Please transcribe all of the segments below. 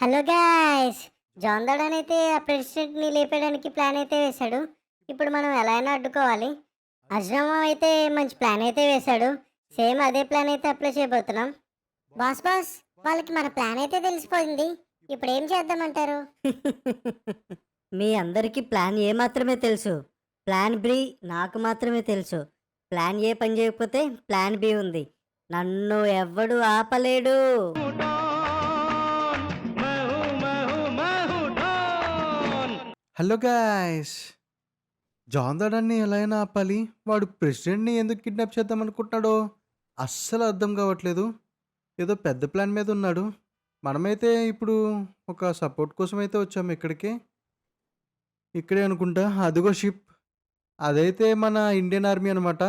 Hello guys! John దడన్ అయితే ఆ ప్రెసిడెంట్ని లేపేయడానికి plan అయితే వేశాడు. ఇప్పుడు మనం ఎలా అయినా అడ్డుకోవాలి. అజ్రామా అయితే మంచి ప్లాన్ అయితే వేశాడు. సేమ్ అదే ప్లాన్ అయితే అప్లై చేయబోతున్నాం. బాస్ బాస్ వాళ్ళకి మన ప్లాన్ అయితే తెలిసిపోయింది. ఇప్పుడు ఏం చేద్దామంటారు? మీ అందరికీ ప్లాన్ ఏ మాత్రమే తెలుసు. ప్లాన్ బి నాకు మాత్రమే తెలుసు. ప్లాన్ ఏ పని చేయకపోతే ప్లాన్ బి ఉంది. నన్ను ఎవ్వడు ఆపలేడు. Hello guys. జాన్ దడాన్ని ఎలా అయినా ఆపాలి. వాడు ప్రెసిడెంట్ని ఎందుకు కిడ్నాప్ చేద్దాం అనుకుంటున్నాడో అస్సలు అర్థం కావట్లేదు. ఏదో పెద్ద ప్లాన్ మీద ఉన్నాడు. మనమైతే ఇప్పుడు ఒక సపోర్ట్ కోసం అయితే వచ్చాము ఇక్కడికి. ఇక్కడే అనుకుంటా. అదిగో షిప్. అదైతే మన ఇండియన్ ఆర్మీ అనమాట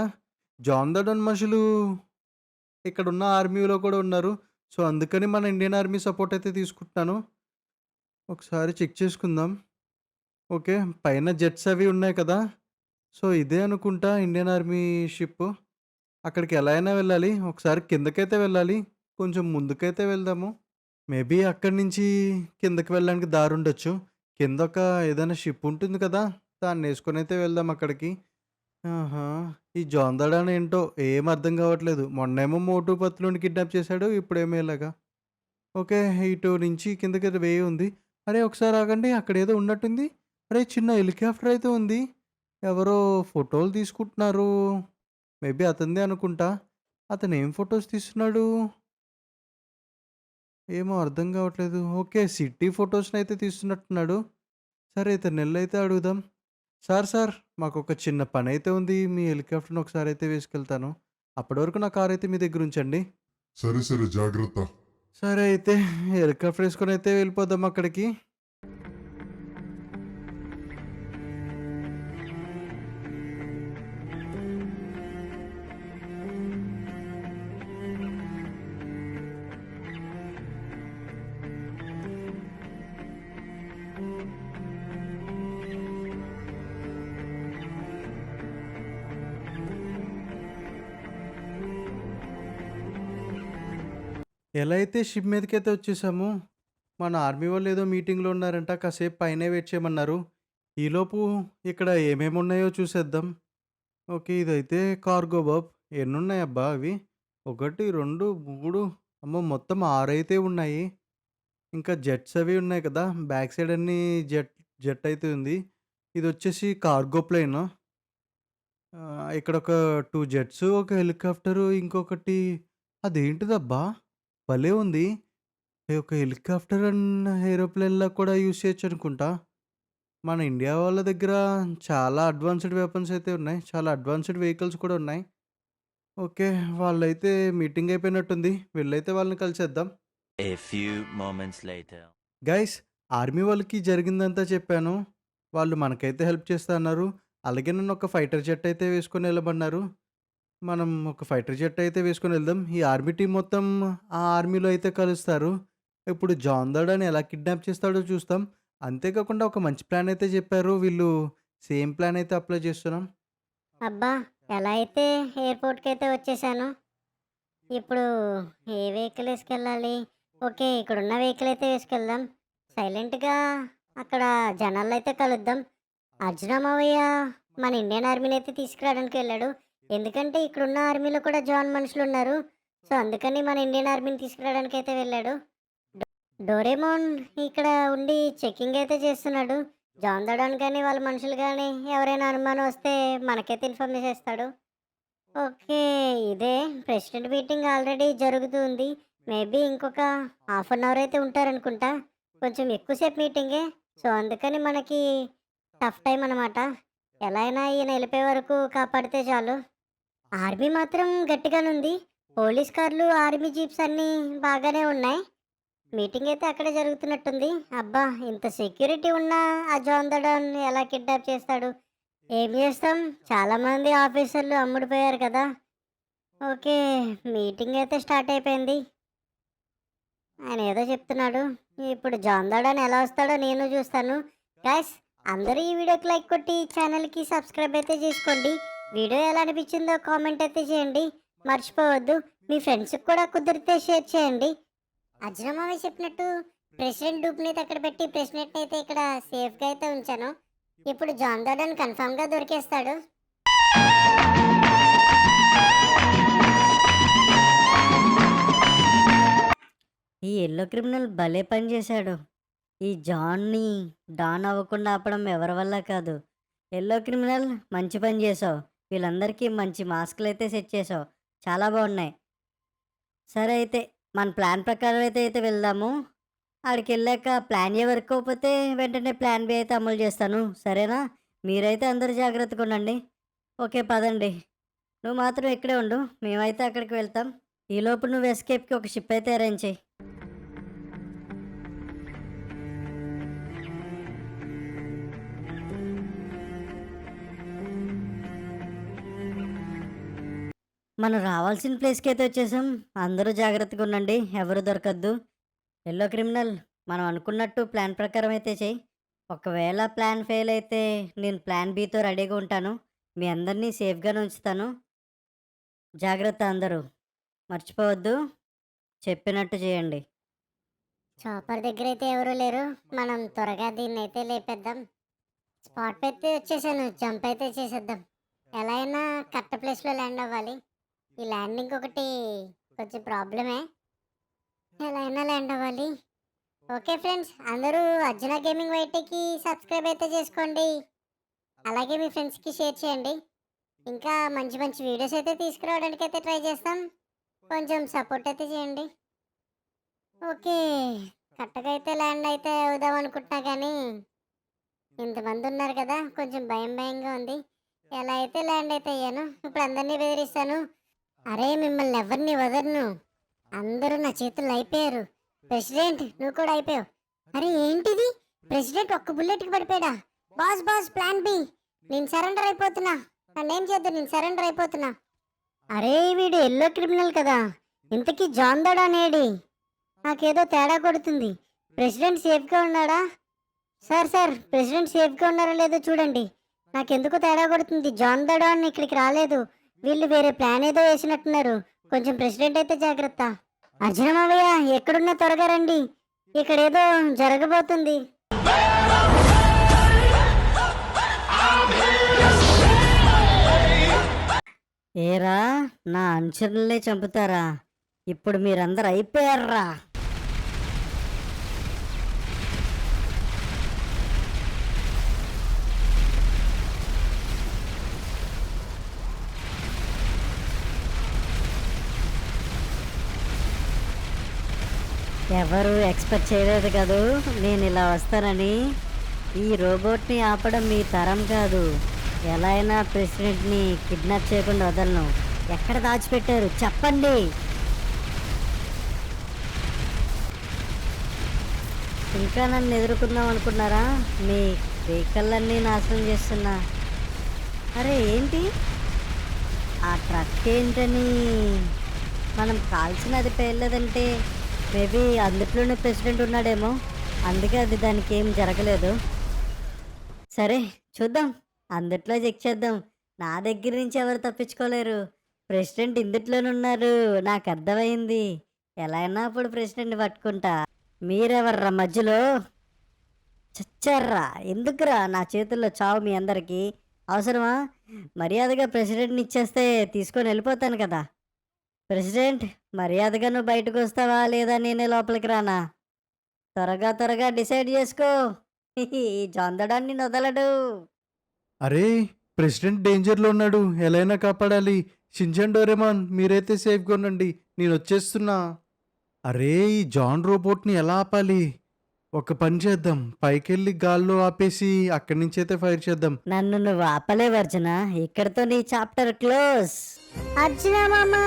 జాన్ దడన్ మనుషులు ఇక్కడ ఉన్న ఆర్మీలో కూడా ఉన్నారు. సో అందుకని మన ఇండియన్ ఆర్మీ సపోర్ట్ అయితే తీసుకుంటున్నాను. ఒకసారి చెక్ చేసుకుందాం. ఓకే. పైన జెట్స్ అవి ఉన్నాయి కదా! సో ఇదే అనుకుంటా ఇండియన్ ఆర్మీ షిప్ అక్కడికి ఎలా అయినా వెళ్ళాలి. ఒకసారి కిందకైతే వెళ్ళాలి. కొంచెం ముందుకైతే వెళ్దాము. మేబీ అక్కడి నుంచి కిందకి వెళ్ళడానికి దారి ఉండొచ్చు. కింద ఒక ఏదైనా షిప్ ఉంటుంది కదా! దాన్ని వేసుకొని అయితే వెళ్దాం అక్కడికి. ఆహా! ఈ జోందడాని ఏంటో ఏం అర్థం కావట్లేదు. మొన్నేమో మోటు పత్తులుని కిడ్నాప్ చేశాడు ఇప్పుడేమో ఇలాగా. ఓకే. ఇటు నుంచి కిందకి వేయి ఉంది అరే ఒకసారి ఆగండి. అక్కడ ఏదో ఉన్నట్టుంది. అరే చిన్న హెలికాప్టర్ అయితే ఉంది. ఎవరో ఫోటోలు తీసుకుంటున్నారు. మేబీ అతనిదే అనుకుంటా. అతను ఏం ఫొటోస్ తీస్తున్నాడు? ఏమో అర్థం కావట్లేదు. ఓకే సిటీ ఫొటోస్ని అయితే తీస్తున్నట్టున్నాడు. సరే ఇతను నెల అయితే అడుగుదాం. సార్ సార్ మాకు ఒక చిన్న పని అయితే ఉంది. మీ హెలికాప్టర్ని ఒకసారి అయితే వేసుకెళ్తాను. అప్పటి వరకు నా కార్ అయితే మీ దగ్గర ఉంచండి. సరే సరే జాగ్రత్త. సరే అయితే హెలికాప్టర్ వేసుకొని అయితే వెళ్ళిపోదాం అక్కడికి. ఎలా అయితే షిప్ మీదకైతే వచ్చేసాము మన ఆర్మీ వాళ్ళు ఏదో మీటింగ్లో ఉన్నారంట కాసేపు పైనే వెయిట్ చేయమన్నారు. ఈలోపు ఇక్కడ ఏమేమి ఉన్నాయో చూసేద్దాం. ఓకే ఇదైతే కార్గో బాబ్ ఎన్ని ఉన్నాయబ్బా అవి? ఒకటి రెండు మూడు. అమ్మో మొత్తం ఆరు అయితే ఉన్నాయి. ఇంకా జెట్స్ అవి ఉన్నాయి కదా బ్యాక్ సైడ్ అన్ని జెట్ జెట్ అయితే ఉంది. ఇది వచ్చేసి కార్గో ప్లేన్ ఇక్కడ ఒక టూ జెట్స్ ఒక హెలికాప్టరు ఇంకొకటి అదేంటిదబ్బా? భలే ఉంది ఈ ఒక హెలికాప్టర్ అండ్ ఏరోప్లేన్‌లా కూడా యూజ్ చేయొచ్చు అనుకుంటా. మన ఇండియా వాళ్ళ దగ్గర చాలా అడ్వాన్స్‌డ్ వెపన్స్ అయితే ఉన్నాయి. చాలా అడ్వాన్స్‌డ్ వెహికల్స్ కూడా ఉన్నాయి. ఓకే. వాళ్ళైతే మీటింగ్ అయిపోయినట్టుంది. వెళ్ళైతే వాళ్ళని కలిసేద్దాం. A few moments later. Guys army వాళ్ళకి జరిగిందంతా చెప్పాను. వాళ్ళు మనకైతే హెల్ప్ చేస్తా అన్నారు. అలాగే నన్ను ఒక ఫైటర్ జెట్ అయితే వేసుకొని వెళ్ళమన్నారు. మనం ఒక ఫైటర్ జెట్ అయితే వేసుకొని వెళ్దాం. ఈ ఆర్మీ టీమ్ మొత్తం ఆ ఆర్మీలో అయితే కలుస్తారు. ఇప్పుడు జాన్ దడాని ఎలా కిడ్నాప్ చేస్తాడో చూస్తాం. అంతేకాకుండా ఒక మంచి ప్లాన్ అయితే చెప్పారు. వీళ్ళు సేమ్ ప్లాన్ అయితే అప్లై చేస్తున్నాం. అబ్బా ఎలా అయితే ఎయిర్పోర్ట్కి అయితే వచ్చేసాను ఇప్పుడు ఏ వెహికల్ వేసుకెళ్ళాలి ఓకే ఇక్కడ ఉన్న వెహికల్ అయితే వేసుకెళ్దాం సైలెంట్గా అక్కడ జనాల్లో అయితే కలుద్దాం అర్జునమావయ్య మన ఇండియన్ ఆర్మీని అయితే తీసుకురావడానికి వెళ్ళాడు ఎందుకంటే ఇక్కడున్న ఆర్మీలో కూడా జాన్ మనుషులు ఉన్నారు సో అందుకని మన ఇండియన్ ఆర్మీని తీసుకురావడానికి అయితే వెళ్ళాడు డోరేమోన్ ఇక్కడ ఉండి చెకింగ్ అయితే చేస్తున్నాడు. జాన్ దడాన్ కానీ వాళ్ళ మనుషులు కానీ ఎవరైనా అనుమానం వస్తే మనకైతే ఇన్ఫార్మ్ చేస్తాడు ఓకే ఇదే ప్రెసిడెంట్ మీటింగ్ ఆల్రెడీ జరుగుతుంది మేబీ ఇంకొక హాఫ్ అన్ అవర్ అయితే ఉంటారనుకుంటా. కొంచెం ఎక్కువసేపు మీటింగే. సో అందుకని మనకి టఫ్ టైం అనమాట ఎలా అయినా ఈయన వెళ్ళిపోయే వరకు కాపాడితే చాలు. ఆర్మీ మాత్రం గట్టిగానే ఉంది పోలీస్ కార్లు ఆర్మీ జీప్స్ అన్నీ బాగానే ఉన్నాయి. మీటింగ్ అయితే అక్కడే జరుగుతున్నట్టుంది. అబ్బా ఇంత సెక్యూరిటీ ఉన్నా ఆ జాన్ దడాన్ ఎలా కిడ్నాప్ చేస్తాడు? ఏం చేస్తాం? చాలామంది ఆఫీసర్లు అమ్ముడిపోయారు కదా. ఓకే మీటింగ్ అయితే స్టార్ట్ అయిపోయింది. ఆయన ఏదో చెప్తున్నాడు. ఇప్పుడు జాన్ దడాన్ ఎలా వస్తాడో నేను చూస్తాను. గాయస్ అందరూ ఈ వీడియోకి లైక్ కొట్టి ఛానల్కి సబ్స్క్రైబ్ అయితే చేసుకోండి. వీడియో ఎలా అనిపించిందో కామెంట్ అయితే చేయండి. మర్చిపోవద్దు. మీ ఫ్రెండ్స్కి కూడా కుదిరితే షేర్ చేయండి. అజ్రమావి చెప్పినట్టు ప్రెసిడెంట్ డూప్ని అయితే అక్కడ పెట్టి ప్రెసిడెంట్ని అయితే ఇక్కడ సేఫ్గా అయితే ఉంచాను. ఇప్పుడు జాన్ డాడన్ కన్ఫామ్గా దొరికేస్తాడు. ఈ ఎల్లో క్రిమినల్ భలే పని చేశాడు. ఈ జాన్ని డాన్ అవ్వకుండా ఆపడం ఎవరి వల్ల కాదు. ఎల్లో క్రిమినల్ మంచి పని చేసావు వీళ్ళందరికీ మంచి మాస్కులు అయితే సెట్ చేసావు. చాలా బాగున్నాయి. సరే అయితే మన ప్లాన్ ప్రకారం అయితే అయితే వెళ్దాము. ఆడికి వెళ్ళాక ప్లాన్ ఏ వర్క్ అవ్వకపోతే వెంటనే ప్లాన్ బి అయితే అమలు చేస్తాను. సరేనా? మీరైతే అందరు జాగ్రత్తగా ఉండండి. ఓకే పదండి. నువ్వు మాత్రం ఇక్కడే ఉండు. మేమైతే అక్కడికి వెళ్తాం. ఈలోపు నువ్వు ఎస్కేప్కి ఒక షిప్ అయితే అరేంజ్ చేయి. మనం రావాల్సిన ప్లేస్కి అయితే వచ్చేసాం. అందరూ జాగ్రత్తగా ఉండండి. ఎవరు దొరకద్దు. ఎల్లో క్రిమినల్ మనం అనుకున్నట్టు ప్లాన్ ప్రకారం అయితే చెయ్యి ఒకవేళ ప్లాన్ ఫెయిల్ అయితే నేను ప్లాన్ బీతో రెడీగా ఉంటాను. మీ అందరినీ సేఫ్గానే ఉంచుతాను. జాగ్రత్త అందరూ. మర్చిపోవద్దు. చెప్పినట్టు చేయండి. చాపర్ దగ్గర అయితే ఎవరు లేరు. మనం త్వరగా దీన్ని అయితే లేపేద్దాం. స్పాట్ అయితే వచ్చేసాను. జంప్ అయితే చేసేద్దాం. ఎలా అయినా కరెక్ట్ ప్లేస్లో ల్యాండ్ అవ్వాలి. ఈ ల్యాండింగ్ ఒకటి కొంచెం ప్రాబ్లమే. ఎలా అయినా ల్యాండ్ అవ్వాలి. ఓకే ఫ్రెండ్స్ అందరూ అర్జున గేమింగ్ వైటీకి సబ్స్క్రైబ్ అయితే చేసుకోండి. అలాగే మీ ఫ్రెండ్స్కి షేర్ చేయండి. ఇంకా మంచి మంచి వీడియోస్ అయితే తీసుకురావడానికి అయితే ట్రై చేస్తాం. కొంచెం సపోర్ట్ అయితే చేయండి. ఓకే కరెక్ట్గా అయితే ల్యాండ్ అయితే అవుదాం అనుకుంటున్నా కానీ ఇంతమంది ఉన్నారు కదా కొంచెం భయం భయంగా ఉంది. ఎలా అయితే ల్యాండ్ అయితే అయ్యాను ఇప్పుడు అందరినీ బెదిరిస్తాను. అరే మిమ్మల్ని ఎవరిని వదలను? అందరూ నా చేతుల్లో అయిపోయారు. ప్రెసిడెంట్ నువ్వు కూడా అయిపోయావు. అరే ఏంటిది? ప్రెసిడెంట్ ఒక్క బుల్లెట్కి పడిపోయాడా? Boss boss plan B. నేను సరెండర్ అయిపోతున్నా. నన్నేం చేద్దాం? నేను సరెండర్ అయిపోతున్నా. అరే వీడు ఎల్లో క్రిమినల్ కదా. ఇంతకీ జాన్ నేడి? అనేడి నాకేదో తేడా కొడుతుంది. ప్రెసిడెంట్ సేఫ్గా ఉన్నాడా? సార్ సార్ ప్రెసిడెంట్ సేఫ్గా ఉన్నారా లేదో చూడండి. నాకెందుకు తేడా కొడుతుంది. జాన్ దడాన్ ఇక్కడికి రాలేదు. వీళ్ళు వేరే ప్లాన్ ఏదో వేసినట్టున్నారు. కొంచెం ప్రెసిడెంట్ అయితే జాగ్రత్త. అర్జునమావయ్య ఎక్కడున్నా త్వరగా రండి. ఇక్కడ ఏదో జరగబోతుంది. ఏరా నా అనుచరులనే చంపుతారా? ఇప్పుడు మీరందరూ అయిపోయారా? ఎవరు ఎక్స్పెక్ట్ చేయలేదు కదూ? నేను ఇలా వస్తానని. ఈ రోబోట్ని ఆపడం మీ తరం కాదు. ఎలా అయినా ప్రెసిడెంట్ని కిడ్నాప్ చేయకుండా వదలను. ఎక్కడ దాచిపెట్టారు? చెప్పండి. ఇంకా నన్ను ఎదుర్కొందాం అనుకున్నారా? మీ వెహికల్లన్నీ నాశనం చేస్తున్నా. అరే ఏంటి? ఆ ట్రక్ ఏంటని? మనం కాల్చినది పేర్లేదంటే మేబీ అందుట్లోనే ప్రెసిడెంట్ ఉన్నాడేమో. అందుకే అది దానికి ఏం జరగలేదు. సరే చూద్దాం. అందుట్లో చెక్ చేద్దాం. నా దగ్గర నుంచి ఎవరు తప్పించుకోలేరు. ప్రెసిడెంట్ ఇందుట్లోనే ఉన్నారు. నాకు అర్థమైంది. ఎలా అయినా అప్పుడు ప్రెసిడెంట్ పట్టుకుంటా. మీరెవర్రా మధ్యలో? చచ్చారా ఎందుకురా నా చేతుల్లో చావు మీ అందరికీ? అవసరమా? మర్యాదగా ప్రెసిడెంట్ని ఇచ్చేస్తే తీసుకొని వెళ్ళిపోతాను కదా. ప్రెసిడెంట్ మర్యాదగా నువ్వు బయటకు వస్తావా లేదా నేనే లోపలికి రానా? త్వరగా త్వరగా డిసైడ్ చేసుకో. ఈ జొందడాన్ని వదలడు అరే ప్రెసిడెంట్ డేంజర్లో ఉన్నాడు. ఎలా అయినా కాపాడాలి. షింజన్ డోరేమాన్ మీరైతే సేఫ్గా ఉండండి. నేను వచ్చేస్తున్నా. అరే ఈ జాన్ రోబోట్ని ఎలా ఆపాలి? ఒక పని చేద్దాం. పైకెళ్ళి గాల్లో ఆపేసి అక్కడి నుంచి అయితే ఫైర్ చేద్దాం. నన్ను నువ్వు ఆపలేవు అర్జున ఇక్కడతో నీ చాప్టర్ క్లోజ్. అర్జున మామా!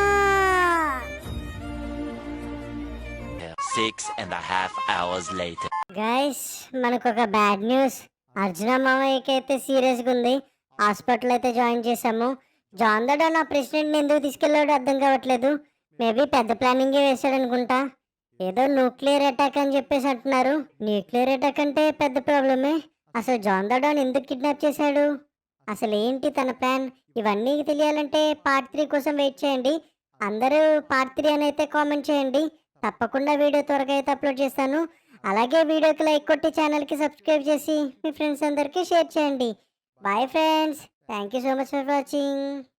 Six and a half hours later. Guys మనకు ఒక బ్యాడ్ న్యూస్ అర్జున మామయ్యకి అయితే సీరియస్గా ఉంది. హాస్పిటల్ అయితే జాయిన్ చేశాము. జాన్ దడా నా ప్రెసిడెంట్ని ఎందుకు తీసుకెళ్ళాడో అర్థం కావట్లేదు. మేబీ పెద్ద ప్లానింగే వేశాడు అనుకుంటా. ఏదో న్యూక్లియర్ అటాక్ అని చెప్పేసి అంటున్నారు. న్యూక్లియర్ అటాక్ అంటే పెద్ద ప్రాబ్లమే అసలు జాన్ దడాన్ ఎందుకు కిడ్నాప్ చేశాడు? అసలు ఏంటి తన ప్లాన్ ఇవన్నీ తెలియాలంటే పార్ట్ త్రీ కోసం వెయిట్ చేయండి. అందరూ పార్ట్ త్రీ అని అయితే కామెంట్ చేయండి. తప్పకుండా వీడియో త్వరగా అయితే అప్లోడ్ చేస్తాను. అలాగే వీడియోకి లైక్ కొట్టి ఛానల్కి సబ్స్క్రైబ్ చేసి మీ ఫ్రెండ్స్ అందరికీ షేర్ చేయండి. Bye friends. Thank you so much for watching.